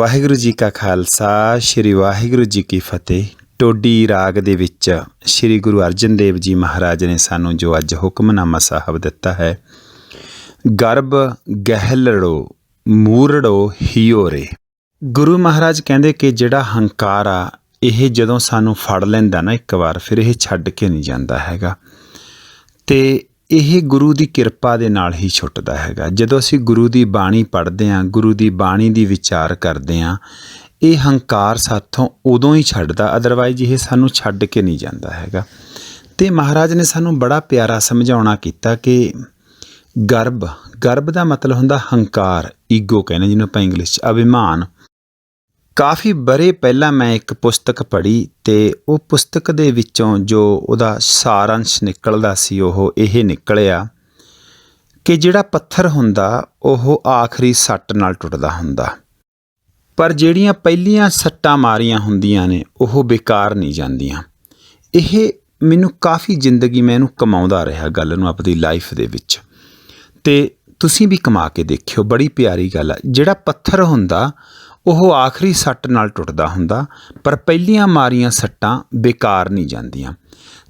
ਵਾਹਿਗੁਰੂ ਜੀ ਕਾ ਖਾਲਸਾ, ਸ੍ਰੀ ਵਾਹਿਗੁਰੂ ਜੀ ਕੀ ਫਤਿਹ। ਟੋਡੀ ਰਾਗ ਦੇ ਵਿੱਚ ਸ੍ਰੀ ਗੁਰੂ ਅਰਜਨ ਦੇਵ ਜੀ ਮਹਾਰਾਜ ਨੇ ਸਾਨੂੰ ਜੋ ਅੱਜ ਹੁਕਮਨਾਮਾ ਸਾਹਿਬ ਦਿੱਤਾ ਹੈ, ਗਰਭ ਗਹਿਲੜੋ ਮੂਰੜੋ ਹਿਓਰੇ ਗੁਰੂ ਮਹਾਰਾਜ ਕਹਿੰਦੇ ਕਿ ਜਿਹੜਾ ਹੰਕਾਰ ਆ, ਇਹ ਜਦੋਂ ਸਾਨੂੰ ਫੜ ਲੈਂਦਾ ਨਾ ਇੱਕ ਵਾਰ, ਫਿਰ ਇਹ ਛੱਡ ਕੇ ਨਹੀਂ ਜਾਂਦਾ ਹੈਗਾ। ਤੇ ਇਹ ਗੁਰੂ ਦੀ ਕਿਰਪਾ ਦੇ ਨਾਲ ਹੀ ਛੁੱਟਦਾ ਹੈਗਾ। ਜਦੋਂ ਅਸੀਂ ਗੁਰੂ ਦੀ ਬਾਣੀ ਪੜ੍ਹਦੇ ਹਾਂ, ਗੁਰੂ ਦੀ ਬਾਣੀ ਦੀ ਵਿਚਾਰ ਕਰਦੇ ਹਾਂ, ਇਹ ਹੰਕਾਰ ਸਾਥੋਂ ਉਦੋਂ ਹੀ ਛੱਡਦਾ ਅਦਰਵਾਈਜ਼ ਇਹ ਸਾਨੂੰ ਛੱਡ ਕੇ ਨਹੀਂ ਜਾਂਦਾ ਹੈਗਾ। ਤੇ ਮਹਾਰਾਜ ਨੇ ਸਾਨੂੰ ਬੜਾ ਪਿਆਰਾ ਸਮਝਾਉਣਾ ਕੀਤਾ ਕਿ ਗਰਭ ਗਰਭ ਦਾ ਮਤਲਬ ਹੁੰਦਾ ਹੰਕਾਰ, ਈਗੋ ਕਹਿੰਦੇ ਜਿਹਨੂੰ ਆਪਾਂ ਇੰਗਲਿਸ਼ 'ਚ ਅਭਿਮਾਨ। ਕਾਫੀ ਬਰੇ ਪਹਿਲਾਂ ਮੈਂ ਇੱਕ ਪੁਸਤਕ ਪੜ੍ਹੀ ਤੇ ਉਹ ਪੁਸਤਕ ਦੇ ਵਿੱਚੋਂ ਜੋ ਉਹਦਾ ਸਾਰਾਂਸ਼ ਨਿਕਲਦਾ ਸੀ, ਉਹ ਇਹ ਨਿਕਲਿਆ ਕਿ ਜਿਹੜਾ ਪੱਥਰ ਹੁੰਦਾ, ਉਹ ਆਖਰੀ ਸੱਟ ਨਾਲ ਟੁੱਟਦਾ ਹੁੰਦਾ। ਪਰ ਜਿਹੜੀਆਂ ਪਹਿਲੀਆਂ ਸੱਟਾਂ ਮਾਰੀਆਂ ਹੁੰਦੀਆਂ ਨੇ, ਉਹ ਬੇਕਾਰ ਨਹੀਂ ਜਾਂਦੀਆਂ। ਇਹ ਮੈਨੂੰ ਕਾਫੀ ਜ਼ਿੰਦਗੀ ਮੈਂ ਇਹਨੂੰ ਕਮਾਉਂਦਾ ਰਿਹਾ ਗੱਲ ਨੂੰ ਆਪਣੀ ਲਾਈਫ ਦੇ ਵਿੱਚ। ਤੇ ਤੁਸੀਂ ਵੀ ਕਮਾ ਕੇ ਦੇਖਿਓ, ਬੜੀ ਪਿਆਰੀ ਗੱਲ ਆ। ਜਿਹੜਾ ਪੱਥਰ ਹੁੰਦਾ ਉਹ ਆਖਰੀ ਸੱਟ ਨਾਲ ਟੁੱਟਦਾ ਹੁੰਦਾ, ਪਰ ਪਹਿਲੀਆਂ ਮਾਰੀਆਂ ਸੱਟਾਂ ਬੇਕਾਰ ਨਹੀਂ ਜਾਂਦੀਆਂ।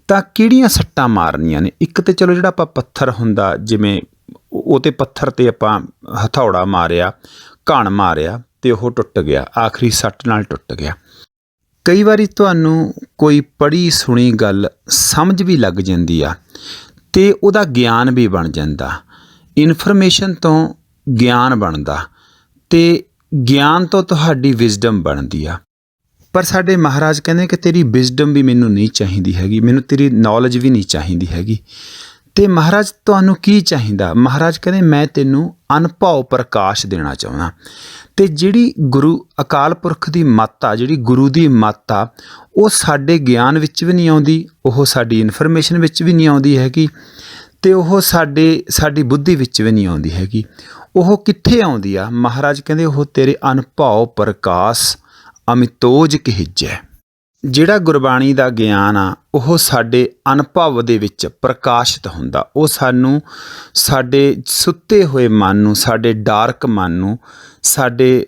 ਤਾਂ ਕਿਹੜੀਆਂ ਸੱਟਾਂ ਮਾਰਨੀਆਂ ਨੇ? ਇੱਕ ਤੇ ਚਲੋ ਜਿਹੜਾ ਆਪਾਂ ਪੱਥਰ ਹੁੰਦਾ, ਜਿਵੇਂ ਉਹ ਤੇ ਪੱਥਰ ਤੇ ਆਪਾਂ ਹਥੌੜਾ ਮਾਰਿਆ, ਘਣ ਮਾਰਿਆ ਤੇ ਉਹ ਟੁੱਟ ਗਿਆ, ਆਖਰੀ ਸੱਟ ਨਾਲ ਟੁੱਟ ਗਿਆ। ਕਈ ਵਾਰੀ ਤੁਹਾਨੂੰ ਕੋਈ ਪੜ੍ਹੀ ਸੁਣੀ ਗੱਲ ਸਮਝ ਵੀ ਲੱਗ ਜਾਂਦੀ ਆ ਤੇ ਉਹਦਾ ਗਿਆਨ ਵੀ ਬਣ ਜਾਂਦਾ। ਇਨਫੋਰਮੇਸ਼ਨ ਤੋਂ ਗਿਆਨ ਬਣਦਾ ਤੇ ਗਿਆਨ ਤੋਂ ਤੁਹਾਡੀ ਵਿਜ਼ਡਮ ਬਣਦੀ ਆ। ਪਰ ਸਾਡੇ ਮਹਾਰਾਜ ਕਹਿੰਦੇ ਕਿ ਤੇਰੀ ਵਿਜ਼ਡਮ ਵੀ ਮੈਨੂੰ ਨਹੀਂ ਚਾਹੀਦੀ ਹੈਗੀ, ਮੈਨੂੰ ਤੇਰੀ ਨੌਲੇਜ ਵੀ ਨਹੀਂ ਚਾਹੀਦੀ ਹੈਗੀ। ਤੇ ਮਹਾਰਾਜ ਤੁਹਾਨੂੰ ਕੀ ਚਾਹੀਦਾ? ਮਹਾਰਾਜ ਕਹਿੰਦੇ, ਮੈਂ ਤੈਨੂੰ ਅਨਭਵ ਪ੍ਰਕਾਸ਼ ਦੇਣਾ ਚਾਹੁੰਦਾ। ਤੇ ਜਿਹੜੀ ਗੁਰੂ ਅਕਾਲ ਪੁਰਖ ਦੀ ਮੱਤ ਆ, ਜਿਹੜੀ ਗੁਰੂ ਦੀ ਮੱਤ ਆ, ਉਹ ਸਾਡੇ ਗਿਆਨ ਵਿੱਚ ਵੀ ਨਹੀਂ ਆਉਂਦੀ, ਉਹ ਸਾਡੀ ਇਨਫੋਰਮੇਸ਼ਨ ਵਿੱਚ ਵੀ ਨਹੀਂ ਆਉਂਦੀ ਹੈਗੀ। ਅਤੇ ਉਹ ਸਾਡੇ, ਸਾਡੀ ਬੁੱਧੀ ਵਿੱਚ ਵੀ ਨਹੀਂ ਆਉਂਦੀ ਹੈਗੀ। ਉਹ ਕਿੱਥੇ ਆਉਂਦੀ ਆ? ਮਹਾਰਾਜ ਕਹਿੰਦੇ, ਉਹ ਤੇਰੇ ਅਨਭਵ ਪ੍ਰਕਾਸ਼ ਅਮਿਤੋਜ ਕਹਿਜੈ। ਜਿਹੜਾ ਗੁਰਬਾਣੀ ਦਾ ਗਿਆਨ ਆ, ਉਹ ਸਾਡੇ ਅਨੁਭਵ ਦੇ ਵਿੱਚ ਪ੍ਰਕਾਸ਼ਿਤ ਹੁੰਦਾ। ਉਹ ਸਾਨੂੰ ਸਾਡੇ ਸੁੱਤੇ ਹੋਏ ਮਨ ਨੂੰ, ਸਾਡੇ ਡਾਰਕ ਮਨ ਨੂੰ, ਸਾਡੇ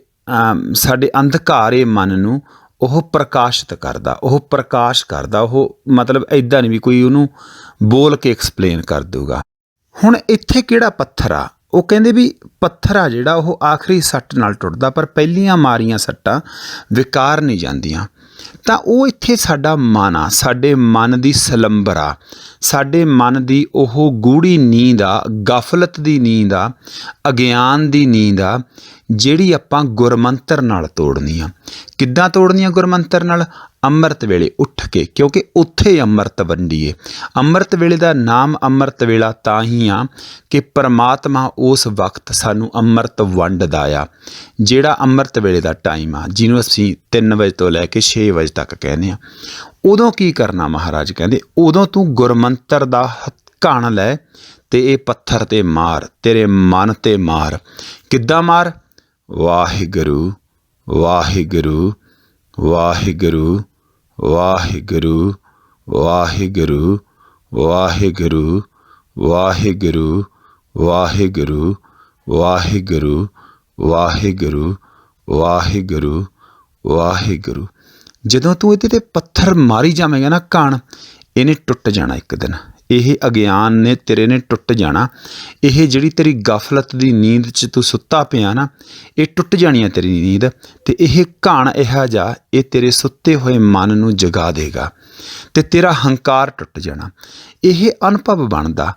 ਸਾਡੇ ਅੰਧਕਾਰੇ ਮਨ ਨੂੰ ਉਹ ਪ੍ਰਕਾਸ਼ਿਤ ਕਰਦਾ, ਉਹ ਪ੍ਰਕਾਸ਼ ਕਰਦਾ, ਉਹ ਮਤਲਬ ਐਦਾਂ ਨਹੀਂ ਵੀ ਕੋਈ ਉਹਨੂੰ ਬੋਲ ਕੇ ਐਕਸਪਲੇਨ ਕਰ ਦੂਗਾ ਹੁਣ ਇੱਥੇ ਕਿਹੜਾ ਪੱਥਰ ਆ? ਉਹ ਕਹਿੰਦੇ ਵੀ ਪੱਥਰ ਆ ਜਿਹੜਾ ਉਹ ਆਖਰੀ ਸੱਟ ਨਾਲ ਟੁੱਟਦਾ, ਪਰ ਪਹਿਲੀਆਂ ਮਾਰੀਆਂ ਸੱਟਾਂ ਵਿਕਾਰ ਨਹੀਂ ਜਾਂਦੀਆਂ। ਤਾਂ ਉਹ ਇੱਥੇ ਸਾਡਾ ਮਨ ਆ, ਸਾਡੇ ਮਨ ਦੀ ਸਲੰਬਰ ਆ, ਸਾਡੇ ਮਨ ਦੀ ਉਹ ਗੂੜੀ ਨੀਂਦ ਆ, ਗਫਲਤ ਦੀ ਨੀਂਦ ਆ, ਅਗਿਆਨ ਦੀ ਨੀਂਦ ਆ ਜਿਹੜੀ ਆਪਾਂ ਗੁਰਮੰਤਰ ਨਾਲ ਤੋੜਨੀ ਆ। ਕਿੱਦਾਂ ਤੋੜਨੀ ਆ ਗੁਰਮੰਤਰ ਨਾਲ? ਅੰਮ੍ਰਿਤ ਵੇਲੇ ਉੱਠ ਕੇ, ਕਿਉਂਕਿ ਉੱਥੇ ਅੰਮ੍ਰਿਤ ਵੰਡੀਏ। ਅੰਮ੍ਰਿਤ ਵੇਲੇ ਦਾ ਨਾਮ ਅੰਮ੍ਰਿਤ ਵੇਲਾ ਤਾਂ ਹੀ ਆ ਕਿ ਪਰਮਾਤਮਾ ਉਸ ਵਕਤ ਸਾਨੂੰ ਅੰਮ੍ਰਿਤ ਵੰਡਦਾ ਆ, ਜਿਹੜਾ ਅੰਮ੍ਰਿਤ ਵੇਲੇ ਦਾ ਟਾਈਮ ਆ, ਜਿਹਨੂੰ ਅਸੀਂ 3 ਵਜੇ ਤੋਂ ਲੈ ਕੇ 6 ਵਜੇ ਤੱਕ ਕਹਿੰਦੇ ਆ। ਉਦੋਂ ਕੀ ਕਰਨਾ ਮਹਾਰਾਜ ਕਹਿੰਦੇ, ਉਦੋਂ ਤੂੰ ਗੁਰਮੰਤਰ ਦਾ ਘਣ ਲੈ ਤੇ ਇਹ ਪੱਥਰ ਤੇ ਮਾਰ, ਤੇਰੇ ਮਨ ਤੇ ਮਾਰ। ਕਿੱਦਾਂ ਮਾਰ? ਵਾਹਿਗੁਰੂ ਵਾਹਿਗੁਰੂ ਵਾਹਿਗੁਰੂ ਵਾਹਿਗੁਰੂ ਵਾਹਿਗੁਰੂ ਵਾਹਿਗੁਰੂ ਵਾਹਿਗੁਰੂ ਵਾਹਿਗੁਰੂ ਵਾਹਿਗੁਰੂ ਵਾਹਿਗੁਰੂ ਵਾਹਿਗੁਰੂ ਵਾਹਿਗੁਰੂ ਜਦੋਂ ਤੂੰ ਇਹਦੇ ਤੇ ਪੱਥਰ ਮਾਰੀ ਜਾਵੇਂਗਾ ਨਾ ਕਣ ਇਹਨੇ ਟੁੱਟ ਜਾਣਾ ਇੱਕ ਦਿਨ ਇਹ ਅਗਿਆਨ ਨੇ ਤੇਰੇ ਨੇ ਟੁੱਟ ਜਾਣਾ। ਇਹ ਜਿਹੜੀ ਤੇਰੀ ਗਫਲਤ ਦੀ ਨੀਂਦ 'ਚ ਤੂੰ ਸੁੱਤਾ ਪਿਆ ਨਾ, ਇਹ ਟੁੱਟ ਜਾਣੀ ਹੈ ਤੇਰੀ ਨੀਂਦ ਤੇ ਇਹ ਘਾਣ ਇਹਾ ਜਾ ਇਹ ਤੇਰੇ ਸੁੱਤੇ ਹੋਏ ਮਨ ਨੂੰ ਜਗਾ ਦੇਗਾ ਤੇ ਤੇਰਾ ਹੰਕਾਰ ਟੁੱਟ ਜਾਣਾ। ਇਹ ਅਨੁਭਵ ਬਣਦਾ।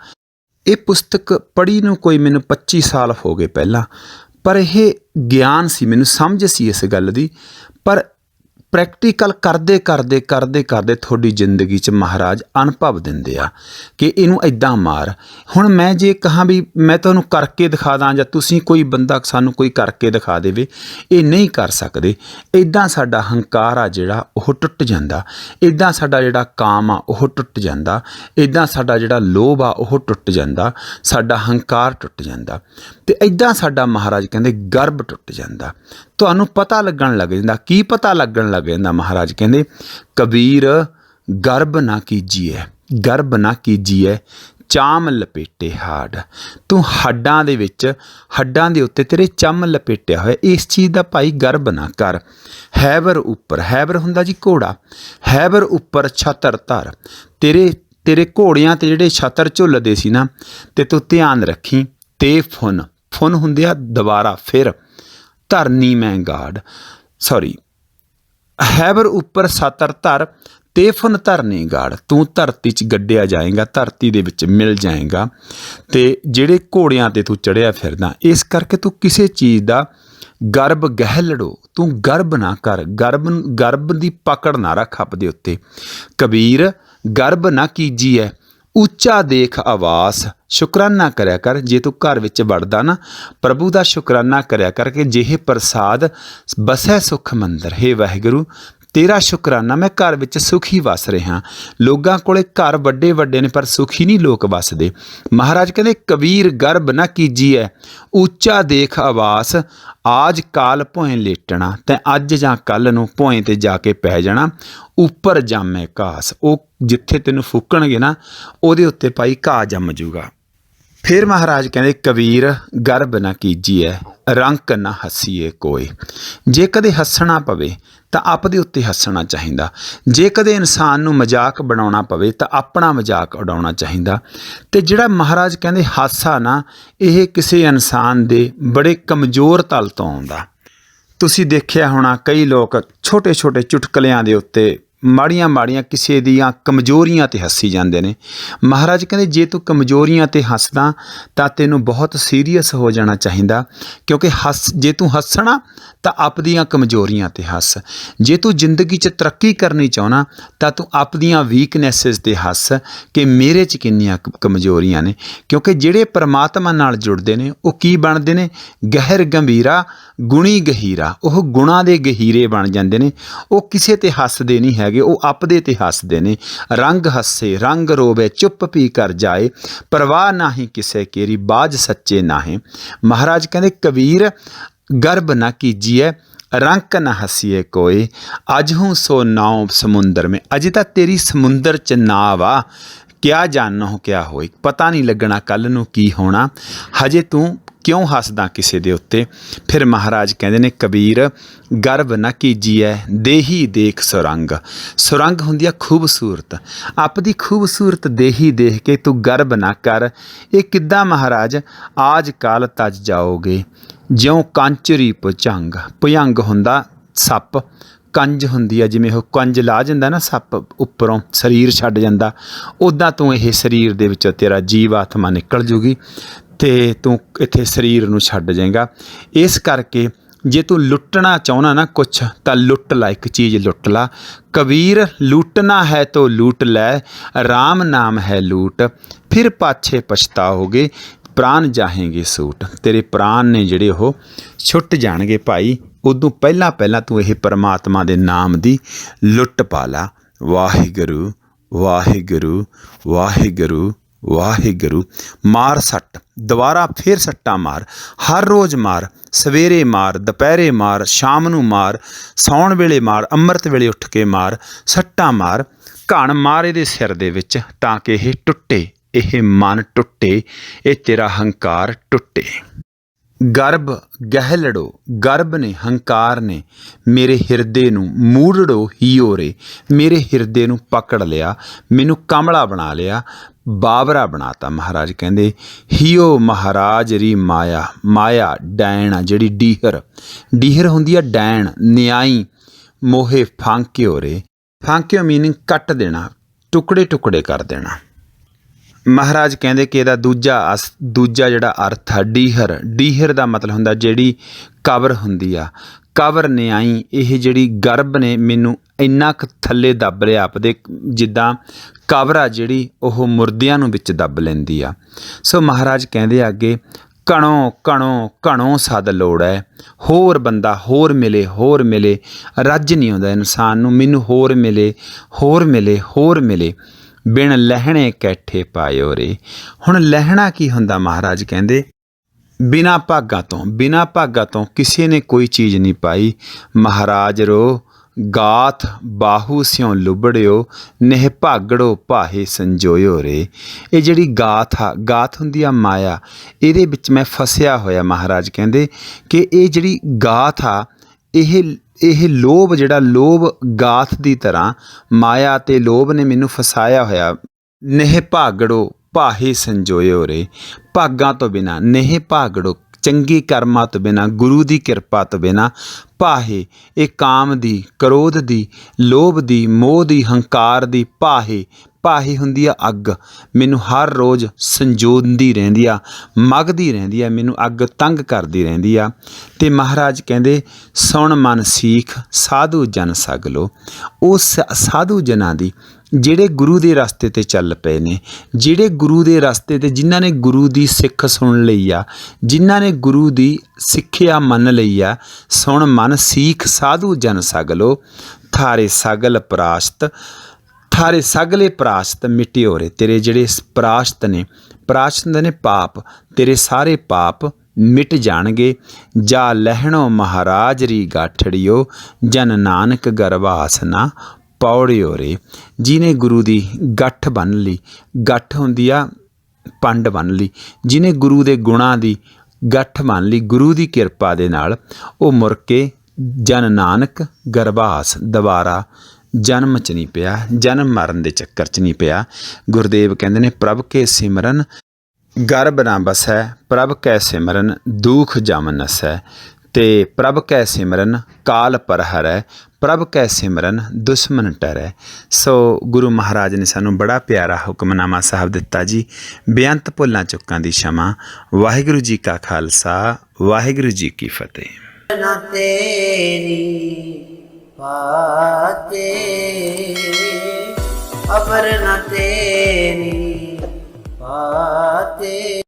ਇਹ ਪੁਸਤਕ ਪੜ੍ਹੀ ਨੂੰ ਕੋਈ ਮੈਨੂੰ 25 ਸਾਲ ਹੋ ਗਏ ਪਹਿਲਾਂ, ਪਰ ਇਹ ਗਿਆਨ ਸੀ, ਮੈਨੂੰ ਸਮਝ ਸੀ ਇਸ ਗੱਲ ਦੀ। ਪਰ ਪ੍ਰੈਕਟੀਕਲ ਕਰਦੇ ਕਰਦੇ ਕਰਦੇ ਕਰਦੇ ਤੁਹਾਡੀ ਜ਼ਿੰਦਗੀ 'ਚ ਮਹਾਰਾਜ ਅਨੁਭਵ ਦਿੰਦੇ ਆ ਕਿ ਇਹਨੂੰ ਐਦਾਂ ਮਾਰ। ਹੁਣ ਮੈਂ ਜੇ ਕਹਾਂ ਵੀ ਮੈਂ ਤੁਹਾਨੂੰ ਕਰਕੇ ਦਿਖਾ ਦਾਂ ਜਾਂ ਤੁਸੀਂ ਕੋਈ ਬੰਦਾ ਸਾਨੂੰ ਕੋਈ ਕਰਕੇ ਦਿਖਾ ਦੇਵੇ, ਇਹ ਨਹੀਂ ਕਰ ਸਕਦੇ। ਐਦਾਂ ਸਾਡਾ ਹੰਕਾਰ ਆ ਜਿਹੜਾ, ਉਹ ਟੁੱਟ ਜਾਂਦਾ। ਐਦਾਂ ਸਾਡਾ ਜਿਹੜਾ ਕਾਮ ਆ, ਉਹ ਟੁੱਟ ਜਾਂਦਾ। ਐਦਾਂ ਸਾਡਾ ਜਿਹੜਾ ਲੋਭ ਆ, ਉਹ ਟੁੱਟ ਜਾਂਦਾ। ਸਾਡਾ ਹੰਕਾਰ ਟੁੱਟ ਜਾਂਦਾ। ਤੇ ਐਦਾਂ ਸਾਡਾ ਮਹਾਰਾਜ ਕਹਿੰਦੇ ਗਰਭ ਟੁੱਟ ਜਾਂਦਾ। ਤੁਹਾਨੂੰ ਪਤਾ ਲੱਗਣ ਲੱਗ ਜਾਂਦਾ। ਕੀ ਪਤਾ ਲੱਗਣ ਲੱਗ ਜਾਂਦਾ ਮਹਾਰਾਜ ਕਹਿੰਦੇ, ਕਬੀਰ ਗਰਬ ਨਾ ਕੀਜੀਏ ਗਰਬ ਨਾ ਕੀਜੀਏ ਚਾਮ ਲਪੇਟੇ ਹਾੜ। ਤੂੰ ਹੱਡਾਂ ਦੇ ਵਿੱਚ, ਹੱਡਾਂ ਦੇ ਉੱਤੇ ਤੇਰੇ ਚਮ ਲਪੇਟਿਆ ਹੋਇਆ। ਇਸ ਚੀਜ਼ ਦਾ ਭਾਈ ਗਰਬ ਨਾ ਕਰ। ਹੈਵਰ ਉੱਪਰ, ਹੈਵਰ ਹੁੰਦਾ ਜੀ ਘੋੜਾ, ਹੈਵਰ ਉੱਪਰ ਛਤਰ ਧਰ। ਤੇਰੇ ਤੇਰੇ ਘੋੜਿਆਂ ਤੇ ਜਿਹੜੇ ਛਤਰ ਝੁੱਲਦੇ ਸੀ ਨਾ, ਤੇ ਤੂੰ ਧਿਆਨ ਰੱਖੀ, ਤੇ ਫੁਨ ਫੁਨ ਹੁੰਦੇ ਆ ਦੁਬਾਰਾ ਫਿਰ। ਧਰਨੀ ਮੈਂ ਗਾੜ ਸੌਰੀ ਹੈਬਰ ਉੱਪਰ ਸਤਰ ਧਰ ਤੇ ਫੁਨ ਧਰਨੀ ਗਾੜ ਤੂੰ ਧਰਤੀ 'ਚ ਗੱਡਿਆ ਜਾਏਗਾ, ਧਰਤੀ ਦੇ ਵਿੱਚ ਮਿਲ ਜਾਏਗਾ। ਤੇ ਜਿਹੜੇ ਘੋੜਿਆਂ ਤੇ ਤੂੰ ਚੜਿਆ ਫਿਰਦਾ, ਇਸ ਕਰਕੇ ਤੂੰ ਕਿਸੇ ਚੀਜ਼ ਦਾ ਗਰਬ ਗਹਿਲੜੋ। ਤੂੰ ਗਰਬ ਨਾ ਕਰ, ਗਰਬ ਗਰਬ ਦੀ ਪਕੜ ਨਾ ਰੱਖ ਆਪਦੇ ਉੱਤੇ। ਕਬੀਰ, ਗਰਬ ਨਾ ਕੀਜੀਐ। ਉੱਚਾ ਦੇਖ ਆਵਾਸ। ਸ਼ੁਕਰਾਨਾ ਕਰਿਆ ਕਰ, ਜੇ ਤੂੰ ਘਰ ਵਿੱਚ ਵੜਦਾ ਨਾ, ਪ੍ਰਭੂ ਦਾ ਸ਼ੁਕਰਾਨਾ ਕਰਿਆ ਕਰ ਕਿ ਜਿਹੇ ਪ੍ਰਸਾਦ ਬਸੈ ਸੁਖ ਮੰਦਰ। ਹੈ ਵਾਹਿਗੁਰੂ ਤੇਰਾ ਸ਼ੁਕਰਾਨਾ, ਮੈਂ ਘਰ ਵਿੱਚ ਸੁਖੀ ਵਸ ਰਿਹਾ। ਲੋਕਾਂ ਕੋਲੇ ਘਰ ਵੱਡੇ ਵੱਡੇ ਨੇ, ਪਰ ਸੁਖੀ ਨਹੀਂ ਲੋਕ ਵਸਦੇ। ਮਹਾਰਾਜ ਕਹਿੰਦੇ, ਕਬੀਰ ਗਰਭ ਨਾ ਕੀਜੀਐ, ਉੱਚਾ ਦੇਖ ਆਵਾਸ, ਆਜ ਕਾਲ ਭੋਏ ਲੇਟਣਾ, ਤੇ ਅੱਜ ਜਾਂ ਕੱਲ ਨੂੰ ਭੋਏ ਤੇ ਜਾ ਕੇ ਪੈ ਜਾਣਾ, ਉੱਪਰ ਜਾਮੇ ਘਾਸ। ਉਹ ਜਿੱਥੇ ਤੈਨੂੰ ਫੂਕਣਗੇ ਨਾ, ਉਹਦੇ ਉੱਤੇ ਭਾਈ ਘਾਹ ਜੰਮ ਜੂਗਾ। ਫਿਰ ਮਹਾਰਾਜ ਕਹਿੰਦੇ, ਕਬੀਰ ਗਰਬ ਨਾ ਕੀਜੀਐ, ਰੰਕ ਨਾ ਹੱਸੀਏ ਕੋਈ। ਜੇ ਕਦੇ ਹੱਸਣਾ ਪਵੇ ਤਾਂ ਆਪਦੇ ਉੱਤੇ ਹੱਸਣਾ ਚਾਹੀਦਾ। ਜੇ ਕਦੇ ਇਨਸਾਨ ਨੂੰ ਮਜ਼ਾਕ ਬਣਾਉਣਾ ਪਵੇ, ਤਾਂ ਆਪਣਾ ਮਜ਼ਾਕ ਉਡਾਉਣਾ ਚਾਹੀਦਾ। ਤੇ ਜਿਹੜਾ ਮਹਾਰਾਜ ਕਹਿੰਦੇ, ਹਾਸਾ ਨਾ, ਇਹ ਕਿਸੇ ਇਨਸਾਨ ਦੇ ਬੜੇ ਕਮਜ਼ੋਰ ਤਲ ਤੋਂ ਆਉਂਦਾ। ਤੁਸੀਂ ਦੇਖਿਆ ਹੋਣਾ, ਕਈ ਲੋਕ ਛੋਟੇ ਛੋਟੇ ਚੁਟਕਲਿਆਂ ਦੇ ਉੱਤੇ ਮਾੜੀਆਂ ਮਾੜੀਆਂ ਕਿਸੇ ਦੀਆਂ ਕਮਜ਼ੋਰੀਆਂ ਤੇ ਹੱਸੀ ਜਾਂਦੇ ਨੇ। ਮਹਾਰਾਜ ਕਹਿੰਦੇ, ਜੇ ਤੂੰ ਕਮਜ਼ੋਰੀਆਂ ਤੇ ਹੱਸਦਾ ਤਾਂ ਤੈਨੂੰ ਬਹੁਤ ਸੀਰੀਅਸ ਹੋ ਜਾਣਾ ਚਾਹੀਦਾ। ਕਿਉਂਕਿ ਹੱਸ, ਜੇ ਤੂੰ ਹੱਸਣਾ, ਤਾਂ ਆਪਦੀਆਂ ਕਮਜ਼ੋਰੀਆਂ ਤੇ ਹੱਸ। ਜੇ ਤੂੰ ਜ਼ਿੰਦਗੀ 'ਚ ਤਰੱਕੀ ਕਰਨੀ ਚਾਹਣਾ ਤਾਂ ਤੂੰ ਆਪਦੀਆਂ ਵੀਕਨੈਸਸ ਤੇ ਹੱਸ ਕਿ ਮੇਰੇ 'ਚ ਕਿੰਨੀਆਂ ਕਮਜ਼ੋਰੀਆਂ ਨੇ। ਕਿਉਂਕਿ ਜਿਹੜੇ ਪਰਮਾਤਮਾ ਨਾਲ ਜੁੜਦੇ ਨੇ, ਉਹ ਕੀ ਬਣਦੇ ਨੇ? ਗਹਿਰ ਗੰਭੀਰਾ, ਗੁਣੀ ਗਹੀਰਾ। ਉਹ ਗੁਣਾ ਦੇ ਗਹੀਰੇ ਬਣ ਜਾਂਦੇ ਨੇ। ਉਹ ਕਿਸੇ ਤੇ ਹੱਸਦੇ ਨਹੀਂ ਹੈਗੇ। ਉਹ ਆਪਦੇ ਤੇ ਹੱਸਦੇ ਨੇ। ਰੰਗ ਹੱਸੇ, ਰੰਗ ਰੋਵੇ, ਚੁੱਪ ਪੀ ਕਰ ਜਾਏ, ਪਰਵਾਹ ਨਾਹੀਂ ਕਿਸੇ ਕੇਰੀ, ਬਾਜ ਸੱਚੇ ਨਾਹੀਂ। ਮਹਾਰਾਜ ਕਹਿੰਦੇ, ਕਬੀਰ, ਗਰਬ ਨਾ ਕੀਜੀਏ ਰੰਕ ਨਾ ਹਸੀਏ ਕੋਈ ਅਜ ਹੂੰ ਸੋ ਨਾਉ ਸਮੁੰਦਰ ਮੇ। ਅਜੇ ਤਾਂ ਤੇਰੀ ਸਮੁੰਦਰ ਚ ਨਾਵ ਆ। ਕਿਆ ਜਾਣੋ ਕਿਆ ਹੋਈ ਪਤਾ ਨਹੀਂ ਲੱਗਣਾ ਕੱਲ ਨੂੰ ਕੀ ਹੋਣਾ। ਹਜੇ ਤੂੰ ਕਿਉਂ ਹੱਸਦਾ ਕਿਸੇ ਦੇ ਉੱਤੇ? ਫਿਰ ਮਹਾਰਾਜ ਕਹਿੰਦੇ ਨੇ, ਕਬੀਰ ਗਰਭ ਨਾ ਕੀਜੀਐ, ਦੇਹੀ ਦੇਖ ਸੁਰੰਗ। ਸੁਰੰਗ ਹੁੰਦੀ ਆ ਖੂਬਸੂਰਤ। ਆਪਦੀ ਖੂਬਸੂਰਤ ਦੇਹੀ ਦੇਖ ਕੇ ਤੂੰ ਗਰਭ ਨਾ ਕਰ। ਇਹ ਕਿੱਦਾਂ ਮਹਾਰਾਜ? ਆਜ ਕਾਲ ਤਜ ਜਾਓਗੇ, ਜਿਉਂ ਕੰਚਰੀ ਪੁਚੰਗ ਭੁਜੰਗ ਹੁੰਦਾ ਸੱਪ। ਕੰਜ ਹੁੰਦੀ ਆ, ਜਿਵੇਂ ਉਹ ਕੰਜ ਲਾ ਜਾਂਦਾ ਨਾ ਸੱਪ ਉੱਪਰੋਂ, ਸਰੀਰ ਛੱਡ ਜਾਂਦਾ। ਉਦਾਂ ਤੋਂ ਇਹ ਸਰੀਰ ਦੇ ਵਿੱਚੋਂ ਤੇਰਾ ਜੀਵ ਆਤਮਾ ਨਿਕਲ ਜੂਗੀ। ਤੇ ਤੂੰ ਇੱਥੇ ਸਰੀਰ ਨੂੰ ਛੱਡ ਜਾਏਗਾ। ਇਸ ਕਰਕੇ ਜੇ ਤੂੰ ਲੁੱਟਣਾ ਚਾਹਣਾ ਨਾ ਕੁਛ, ਤਾਂ ਲੁੱਟ ਲੈ, ਇੱਕ ਚੀਜ਼ ਲੁੱਟ ਲਾ। ਕਬੀਰ, ਲੂਟਣਾ ਹੈ ਤੋ ਲੂਟ ਲੈ RAM ਨਾਮ ਹੈ ਲੂਟ। ਫਿਰ ਪਾਛੇ ਪਛਤਾਓਗੇ, ਪ੍ਰਾਨ ਜਾਹੇਂਗੇ ਸੂਟ। ਤੇਰੇ ਪ੍ਰਾਨ ਨੇ ਜਿਹੜੇ ਉਹ ਛੁੱਟ ਜਾਣਗੇ ਭਾਈ, ਉਦੋਂ ਪਹਿਲਾਂ ਪਹਿਲਾਂ ਤੂੰ ਇਹ ਪਰਮਾਤਮਾ ਦੇ ਨਾਮ ਦੀ ਲੁੱਟ ਪਾ ਲਾ। ਵਾਹਿਗੁਰੂ ਵਾਹਿਗੁਰੂ ਵਾਹਿਗੁਰੂ। ਵਾਹਿਗੁਰੂ, ਮਾਰ ਸੱਟ, ਦੁਬਾਰਾ ਫੇਰ ਸੱਟਾਂ ਮਾਰ, ਹਰ ਰੋਜ਼ ਮਾਰ, ਸਵੇਰੇ ਮਾਰ, ਦੁਪਹਿਰੇ ਮਾਰ, ਸ਼ਾਮ ਨੂੰ ਮਾਰ, ਸੌਣ ਵੇਲੇ ਮਾਰ, ਅੰਮ੍ਰਿਤ ਵੇਲੇ ਉੱਠ ਕੇ ਮਾਰ, ਸੱਟਾਂ ਮਾਰ, ਘਣ ਮਾਰ ਇਹਦੇ ਸਿਰ ਦੇ ਵਿੱਚ ਤਾਂ ਕਿ ਇਹ ਟੁੱਟੇ, ਇਹ ਮਨ ਟੁੱਟੇ, ਇਹ ਤੇਰਾ ਹੰਕਾਰ ਟੁੱਟੇ। ਗਰਭ ਗਹਿਲੜੋ, ਗਰਭ ਨੇ, ਹੰਕਾਰ ਨੇ ਮੇਰੇ ਹਿਰਦੇ ਨੂੰ ਮੂੜੜੋ ਹੀਓਰੇ, ਮੇਰੇ ਹਿਰਦੇ ਨੂੰ ਪਕੜ ਲਿਆ, ਮੈਨੂੰ ਕਮਲਾ ਬਣਾ ਲਿਆ ਬਾਬਰਾ ਬਣਾਤਾ ਮਹਾਰਾਜ ਕਹਿੰਦੇ, ਹੀਓ ਮਹਾਰਾਜ ਰੀ ਮਾਇਆ ਮਾਇਆ ਡੈਣ ਆ ਜਿਹੜੀ ਡੀਹਰ ਡੀਹਰ ਹੁੰਦੀ ਆ ਡੈਣ, ਨਿਆਈ, ਮੋਹੇ ਫਾਂਕਿਓ ਰੇ ਫਾਂਕਿਓ ਮੀਨਿੰਗ ਕੱਟ ਦੇਣਾ ਟੁਕੜੇ ਟੁਕੜੇ ਕਰ ਦੇਣਾ। ਮਹਾਰਾਜ ਕਹਿੰਦੇ ਕਿ ਇਹਦਾ ਦੂਜਾ ਅਸ, ਦੂਜਾ ਜਿਹੜਾ ਅਰਥ ਆ, ਡੀਹਰ। ਡੀਹਰ ਦਾ ਮਤਲਬ ਹੁੰਦਾ ਜਿਹੜੀ ਕਬਰ ਹੁੰਦੀ ਆ। ਕਬਰ ਨੇ ਆਈ, ਇਹ ਜਿਹੜੀ ਗਰਭ ਨੇ ਮੈਨੂੰ ਇੰਨਾ ਕੁ ਥੱਲੇ ਦੱਬ ਲਿਆ ਆਪਦੇ, ਜਿੱਦਾਂ ਕਬਰ ਆ ਜਿਹੜੀ, ਉਹ ਮੁਰਦਿਆਂ ਨੂੰ ਵਿੱਚ ਦੱਬ ਲੈਂਦੀ ਆ। ਸੋ ਮਹਾਰਾਜ ਕਹਿੰਦੇ ਆ ਅੱਗੇ ਕਣੋ ਕਣੋ ਕਣੋ ਸਦ ਲੋੜ ਹੈ ਹੋਰ ਬੰਦਾ ਹੋਰ ਮਿਲੇ ਹੋਰ ਮਿਲੇ। ਰੱਜ ਨਹੀਂ ਆਉਂਦਾ ਇਨਸਾਨ ਨੂੰ, ਮੈਨੂੰ ਹੋਰ ਮਿਲੇ ਹੋਰ ਮਿਲੇ ਹੋਰ ਮਿਲੇ। ਬਿਨ ਲਹਿਣੇ ਕੈਠੇ ਪਾਇਓ ਰੇ। ਹੁਣ ਲਹਿਣਾ ਕੀ ਹੁੰਦਾ ਮਹਾਰਾਜ ਕਹਿੰਦੇ, ਬਿਨਾ ਭਾਗਾ ਤੋਂ, ਬਿਨਾ ਭਾਗਾ ਤੋਂ ਕਿਸੇ ਨੇ ਕੋਈ ਚੀਜ਼ ਨਹੀਂ ਪਾਈ। ਮਹਾਰਾਜ ਰੋ, ਗਾਥ ਬਾਹੂ ਸਿਉ ਲੁਬੜਿਓ, ਨਿਹ ਭਾਗੜੋ ਭਾਹੇ ਸੰਜੋਇਓ ਰੇ। ਇਹ ਜਿਹੜੀ ਗਾਥ ਆ, ਗਾਥ ਹੁੰਦੀ ਆ ਮਾਇਆ, ਇਹਦੇ ਵਿੱਚ ਮੈਂ ਫਸਿਆ ਹੋਇਆ ਮਹਾਰਾਜ ਕਹਿੰਦੇ ਕਿ ਇਹ ਜਿਹੜੀ ਗਾਥ ਆ, ਇਹ ਇਹ ਲੋਭ ਜਿਹੜਾ ਲੋਭ ਗਾਥ ਦੀ ਤਰ੍ਹਾਂ ਮਾਇਆ ਤੇ ਲੋਭ ਨੇ ਮੈਨੂੰ ਫਸਾਇਆ ਹੋਇਆ। ਨਹਿ ਭਾਗੜੋ ਭਾਹੇ ਸੰਜੋਇਓ ਰੇ। ਭਾਗਾਂ ਤੋਂ ਬਿਨਾ, ਨਹਿ ਭਾਗੜੋ ਚੰਗੇ ਕਰਮਾਂ ਤੋਂ ਬਿਨਾ, ਗੁਰੂ ਦੀ ਕਿਰਪਾ ਤੋਂ ਬਿਨਾ ਪਾਹੇ ਇਹ ਕਾਮ ਦੀ, ਕ੍ਰੋਧ ਦੀ, ਲੋਭ ਦੀ, ਮੋਹ ਦੀ, ਹੰਕਾਰ ਦੀ ਪਾਹੇ ਭਾਹੀ ਹੁੰਦੀ ਆ ਅੱਗ। ਮੈਨੂੰ ਹਰ ਰੋਜ਼ ਸੰਜੋਦੀ ਰਹਿੰਦੀ ਆ, ਮਗਦੀ ਰਹਿੰਦੀ ਆ, ਮੈਨੂੰ ਅੱਗ ਤੰਗ ਕਰਦੀ ਰਹਿੰਦੀ ਆ। ਤੇ ਮਹਾਰਾਜ ਕਹਿੰਦੇ, ਸੁਣ ਮਨ ਸੀਖ, ਸਾਧੂ ਜਨ ਸਗਲੋ ਉਸ ਸਾਧੂ ਜਨਾਂ ਦੀ, ਜਿਹੜੇ ਗੁਰੂ ਦੇ ਰਸਤੇ ਤੇ ਚੱਲ ਪਏ ਨੇ, ਜਿਹੜੇ ਗੁਰੂ ਦੇ ਰਸਤੇ ਤੇ, ਜਿਨ੍ਹਾਂ ਨੇ ਗੁਰੂ ਦੀ ਸਿੱਖ ਸੁਣ ਲਈ ਆ, ਜਿਨ੍ਹਾਂ ਨੇ ਗੁਰੂ ਦੀ ਸਿੱਖਿਆ ਮੰਨ ਲਈ ਆ, ਸੁਣ ਮਨ ਸੀਖ, ਸਾਧੂ ਜਨ ਸਗਲੋ ਥਾਰੇ ਸਗਲ ਪ੍ਰਾਸ਼ਤ ਥਾਰੇ ਸਗਲੇ ਪ੍ਰਾਸ਼ਤ ਮਿਟਿਓਰੇ ਤੇਰੇ ਜਿਹੜੇ ਪ੍ਰਾਸ਼ਤ ਨੇ ਪ੍ਰਾਸ਼ਤ ਨੇ ਪਾਪ, ਤੇਰੇ ਸਾਰੇ ਪਾਪ ਮਿਟ ਜਾਣਗੇ। ਜਾ ਲਹਿਣੋ ਮਹਾਰਾਜ ਰੀ ਗਾਠੜਿਓ, ਜਨ ਨਾਨਕ ਗਰਵਾਸ ਨਾ ਪੌੜਿਓ ਰੇ। ਜਿਨੇ ਗੁਰੂ ਦੀ ਗੱਠ ਬੰਨ ਲਈ ਗੱਠ ਹੁੰਦੀ ਆ ਪੰਡ ਬੰਨ ਲਈ ਜਿਨੇ ਗੁਰੂ ਦੇ ਗੁਣਾਂ ਦੀ ਗੱਠ ਮੰਨ ਲਈ ਗੁਰੂ ਦੀ ਕਿਰਪਾ ਦੇ ਨਾਲ, ਉਹ ਮੁੜ ਕੇ ਜਨ ਨਾਨਕ ਗਰਭਾਸ ਦੁਬਾਰਾ ਜਨਮ ਚ ਨਹੀਂ ਪਿਆ, ਜਨਮ ਮਰਨ ਦੇ ਚੱਕਰ ਚ ਨਹੀਂ ਪਿਆ। ਗੁਰਦੇਵ ਕਹਿੰਦੇ ਨੇ, ਪ੍ਰਭ ਕੇ ਸਿਮਰਨ ਗਰਬ ਨਾ ਬਸ ਹੈ ਪ੍ਰਭ ਕੈ ਸਿਮਰਨ ਦੁਖ ਜਮ ਨਸੈ। ਤੇ ਪ੍ਰਭ ਕੈ ਸਿਮਰਨ ਕਾਲ ਪਰਹਰੈ ਪ੍ਰਭ ਕੈ ਸਿਮਰਨ ਦੁਸ਼ਮਨ ਟਰੈ। ਸੋ ਗੁਰੂ ਮਹਾਰਾਜ ਨੇ ਸਾਨੂੰ ਬੜਾ ਪਿਆਰਾ ਹੁਕਮਨਾਮਾ ਸਾਹਿਬ ਦਿੱਤਾ ਜੀ। ਬੇਅੰਤ ਭੁੱਲਾਂ ਚੁੱਕਾਂ ਦੀ ਸ਼ਮਾ, ਵਾਹਿਗੁਰੂ ਜੀ ਕਾ ਖਾਲਸਾ, ਵਾਹਿਗੁਰੂ ਜੀ ਕੀ ਫਤਿਹ। ਪਾਤੇ ਅਮਰ ਨਾ ਤੇਰੀ ਪਾਤੇ।